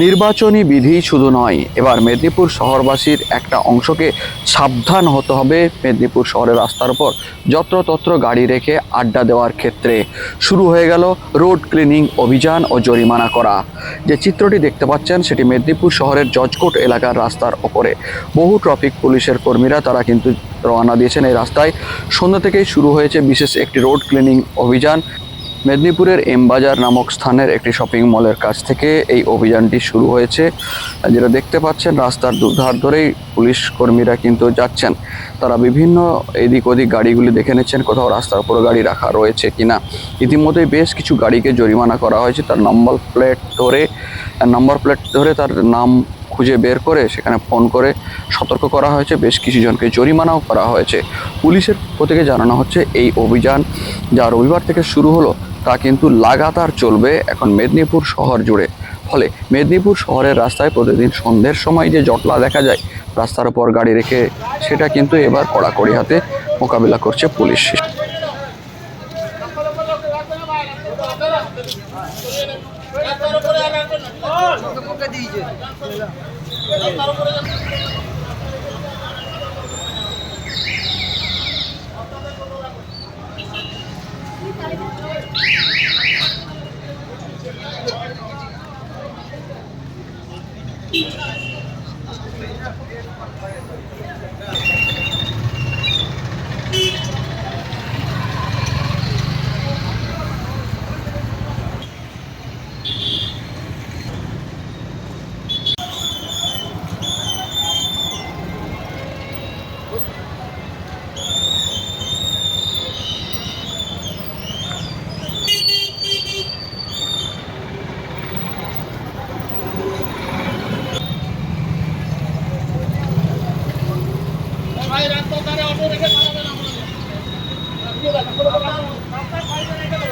নির্বাচনী বিধি শুধু নয়, এবার মেদিনীপুর শহরবাসীর একটা অংশকে সাবধান হতে হবে মেদিনীপুর শহরের রাস্তার উপর যত্রতত্র গাড়ি রেখে আড্ডা দেওয়ার ক্ষেত্রে। শুরু হয়ে গেল রোড ক্লিনিং অভিযান ও জরিমানা করা। যে চিত্রটি দেখতে পাচ্ছেন, সেটি মেদিনীপুর শহরের জজকোট এলাকার রাস্তার ওপরে। বহু ট্রাফিক পুলিশের কর্মীরা তারা কিন্তু রওনা দিয়েছেন এই রাস্তায়। সন্ধ্যা থেকেই শুরু হয়েছে বিশেষ একটি রোড ক্লিনিং অভিযান। মেদিনীপুরের এমবাজার নামক স্থানের একটি শপিং মলের কাছ থেকে এই অভিযানটি শুরু হয়েছে। যেটা দেখতে পাচ্ছেন, রাস্তার দুধার ধরেই পুলিশ কর্মীরা কিন্তু যাচ্ছেন। তারা বিভিন্ন এদিক ওদিক গাড়িগুলি দেখে নিচ্ছেন, কোথাও রাস্তার উপর গাড়ি রাখা রয়েছে কিনা। ইতিমধ্যেই বেশ কিছু গাড়িকে জরিমানা করা হয়েছে। তার নম্বর প্লেট ধরে নম্বর প্লেট ধরে তার নাম খুঁজে বের করে সেখানে ফোন করে সতর্ক করা হয়েছে। বেশ কিছু জনকে জরিমানাও করা হয়েছে। পুলিশের পক্ষ থেকে জানানো হচ্ছে, এই অভিযান যা রবিবার থেকে শুরু হলো তা কিন্তু লাগাতার চলবে এখন মেদিনীপুর শহর জুড়ে। ফলে মেদিনীপুর শহরের রাস্তায় প্রতিদিন সন্ধ্যের সময় যে জটলা দেখা যায়, রাস্তার ওপর গাড়ি রেখে সেটা কিন্তু এবার কড়াকড়ি হাতে মোকাবিলা করছে পুলিশ। Gracias. অটো রেখে দাঁড়াবেন আপনাদের